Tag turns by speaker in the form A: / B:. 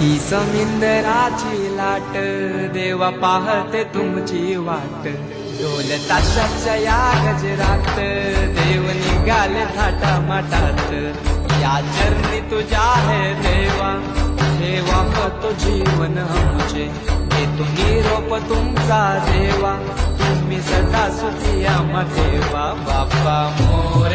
A: ही समिंदराची लाट देवा पाहते तुमची वाट. डोल ताशाच्या या गजरात देव निघाले थाटा माटात या चरणी तुझ्या है देवा देवा होतो जीवन आमचे. घेतो निरोप तुमचा देवा तुम्ही सदा सुखी आम देवा. बाप्पा मोर